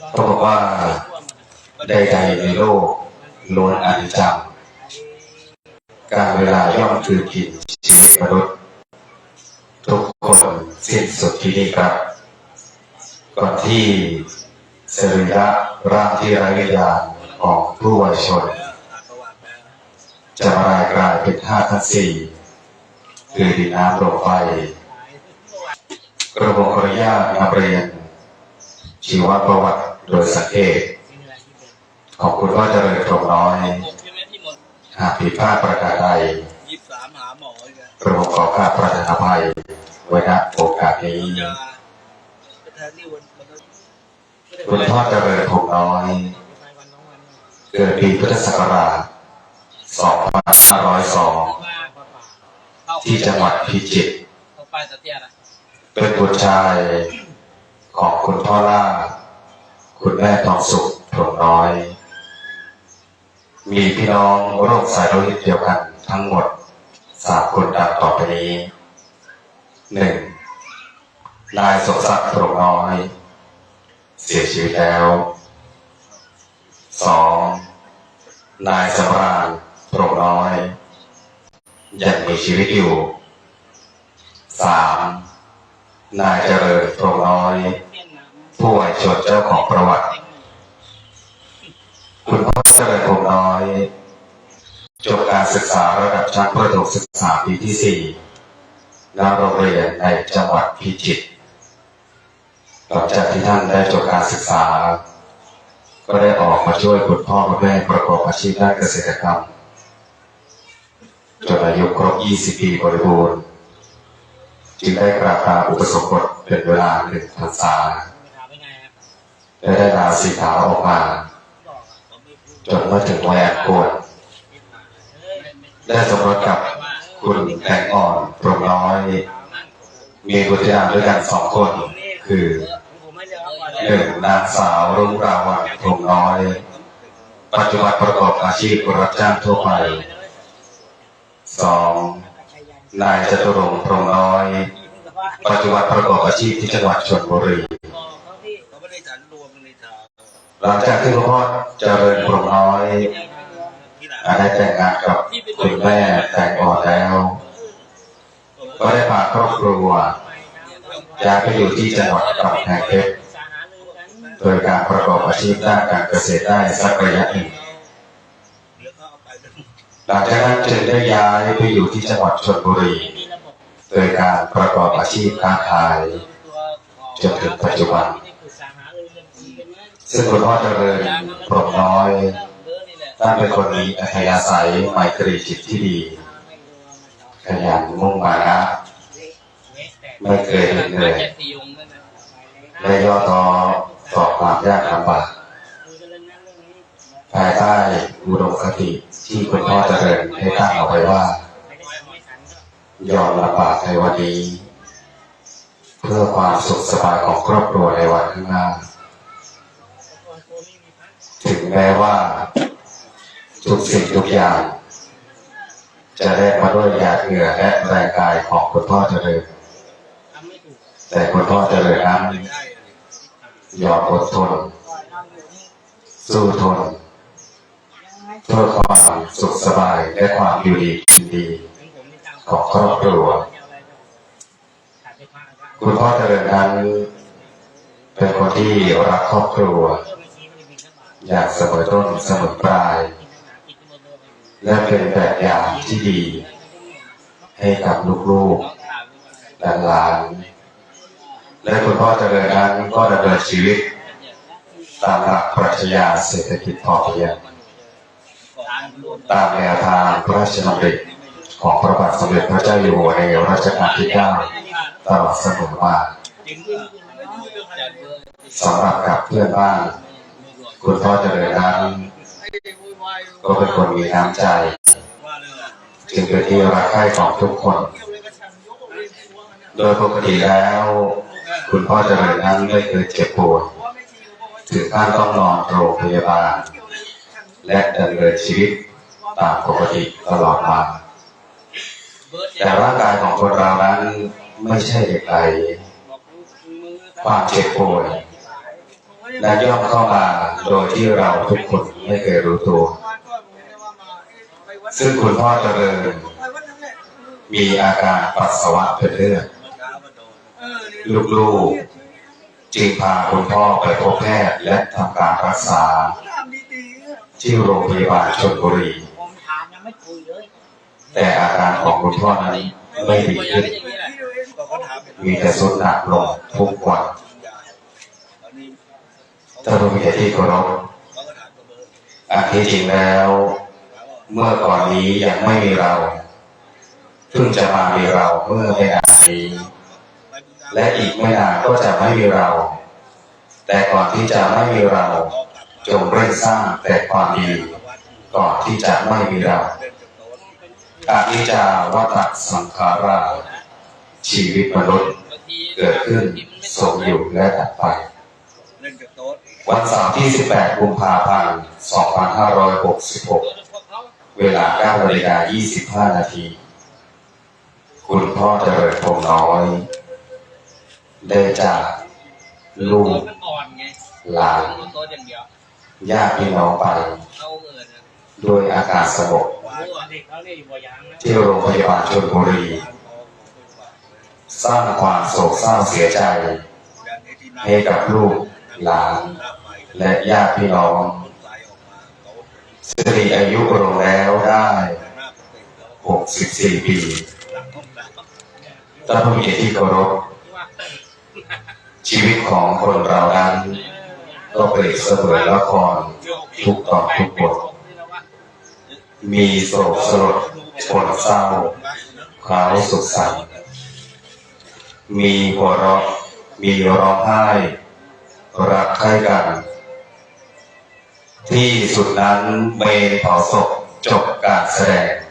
ต้องบอกว่าใดๆในโลกล้วนอนิจจังการเวลาย่อมคือกินชีวิตมนุษย์ ทุกคนสิ้นสุดที่นี่ครับ ก่อนที่สรีระร่างที่ไร้วิญญาณของผู้วายชน จะมารายกลายเป็นธาตุทั้งสี่คือดินน้ำลมไฟกระบอกขออนุญาตนำเรียน ชีวประวัติโดยสังเกตของคุณพ่อเจริญพรหมน้อยหากผิดพลาดประการใดยี่สิบสามหาหมออีกระผมขอกราบประทานอภัยไว้ณโอกาสนี้ยาไปแทนที่วันมันก็ไม่ได้คุณพ่อเจริญพรหมน้อย เกิดปีพุทธศักราช 2502 ที่จังหวัดพิจิตรเป็นบุตรชาย ของคุณพ่อล่า คุณแม่ทองสุขพรน้อย มีพี่น้องโรคสายโลหิตเดียวกันทั้งหมดสามคนดังต่อไปนี้หนึ่งนายสมศักดิ์พรน้อย เสียชีวิตแล้วสองนายสำราญพรน้อยยังมีชีวิตอยู่สาม นายเจริญพรมน้อย ผู้วายชนเจ้าของประวัติ คุณพ่อเจริญพรมน้อยจบการศึกษาระดับชั้นประถมศึกษาปีที่สี่ณโรงเรียนในจังหวัดพิจิตรหลังจากที่ท่านได้จบการศึกษา ก็ได้ออกมาช่วยคุณพ่อคุณแม่ประกอบอาชีพด้านเกษตรกรรมจนอายุครบ 20 ปีบริบูรณ์ จึงได้กราบลาอุปสมบทเป็นเวลาหนึ่งพรรษาไปถามไปไงครับและได้ลาสีขาวออกมาจนเมื่อถึงวัยอันควรได้สมรสกับคุณแตงอ่อนพรหมน้อย มีบุตรธิดาด้วยกันสองคน คือหนึ่งนางสาวรุ่งราวันพรหมน้อย ปัจจุบันประกอบอาชีพรับจ้างทั่วไปสองนายจตุรงค์พรหมน้อย ปัจจุบันประกอบอาชีพที่จังหวัดชลบุรีเขาพี่เขาไม่ได้ฉันรวมในทางหลังจากที่คุณพ่อเจริญพรหมน้อยที่ไหนได้แต่งงานกับคุณแม่แตงอ่อนแล้ว ก็ได้พาครอบครัวย้ายไปอยู่ที่จังหวัดกำแพงเพชรโดยการประกอบอาชีพด้านการเกษตรได้สักระยะหนึ่งเดี๋ยวเขาเอาไปกันหลังจากนั้นจึงได้ย้ายไปอยู่ที่จังหวัดชลบุรี โดยการประกอบอาชีพค้าขายจนถึงปัจจุบัน ซึ่งคุณพ่อเจริญพรหมน้อยท่านเป็นคนมีอัธยาศัยไมตรีจิตที่ดี ขยันมุ่งมานะไม่เคยเหนื่อยและย่อท้อต่อความยากลำบากภายใต้อุดมคติที่คุณพ่อเจริญให้ตั้งเอาไว้ว่า ยอมลำบากในวันนี้ เพื่อความสุขสบายของครอบครัวในวันข้างหน้า ถึงแม้ว่า ทุกสิ่งทุกอย่าง จะแลกมาด้วยหยาดเหงื่อและแรงกายของคุณพ่อเจริญแต่คุณพ่อเจริญนั้นยอมอดทน สู้ทนเพื่อความสุขสบายและความอยู่ดีกินดี ของครอบครัว คุณพ่อเจริญนั้นเป็นคนที่รักครอบครัว อยากเสมอต้นเสมอปลาย และเป็นแบบอย่างที่ดี ให้กับลูกๆและหลาน และคุณพ่อเจริญนั้นก็ดำเนินชีวิตตามหลักปรัชญาเศรษฐกิจพอเพียงตามแนวทางพระราชดำริ ของพระบาทสมเด็จพระเจ้าอยู่หัวในรัชกาลที่ 9 ตลอดเสมอมาสำหรับกับเพื่อนบ้าน คุณพ่อเจริญนั้นก็เป็นคนมีน้ำใจ จึงเป็นที่รักใคร่ของทุกคน โดยปกติแล้ว คุณพ่อเจริญนั้นไม่เคยเจ็บป่วยถึงขั้นต้องนอนโรงพยาบาล และดำเนินชีวิตตามปกติตลอดมา แต่ร่างกายของคนเรานั้นไม่ใช่เด็กไอความเจ็บป่วยและย่อมเข้ามาโดยที่เราทุกคนไม่เคยรู้ตัว ซึ่งคุณพ่อเจริญ มีอาการปัสสาวะเป็นเลือดลูกๆจึงพาคุณพ่อไปพบแพทย์และทำการรักษา ที่โรงพยาบาลชลบุรี แต่อาการของคุณพ่อนั้นไม่ดีขึ้นมีแต่สุดหนักลงทุกวันท่านผู้มีที่เคารพอันที่จริงแล้ว เมื่อก่อนนี้ยังไม่มีเราเพิ่งจะมามีเราเมื่อไม่นานนี้และอีกไม่นานก็จะไม่มีเรา แต่ก่อนที่จะไม่มีเรา จงเร่งสร้างแต่ความดีก่อนที่จะไม่มีเรา อานิจจาวัตสังขารา ชีวิตมนุษย์เกิดขึ้นทรงอยู่และดับไป วันเสาร์ที่ 18 กุมภาพันธ์ 2566 เวลา9นาฬิกา25 นาที คุณพ่อเจริญพงน้อย ได้จากลูกหลานญาติพี่น้องไป ด้วยอาการสงบ ที่โรงพยาบาลชลบุรี สร้างความโศกเศร้าเสียใจ ให้กับลูกหลาน และญาติพี่น้องสิริอายุรวมแล้วได้ 64 ปีท่านผู้มีที่เคารพ ชีวิตของคนเรานั้นก็เปรียบเสมือนละครทุกตอนทุกบท มีโศกสลดปวดเศร้าคราวสุขสันต์มีหัวเราะมีร้องไห้ รักใคร่กัน ที่สุดนั้นเมนเผาศพจบการแสดง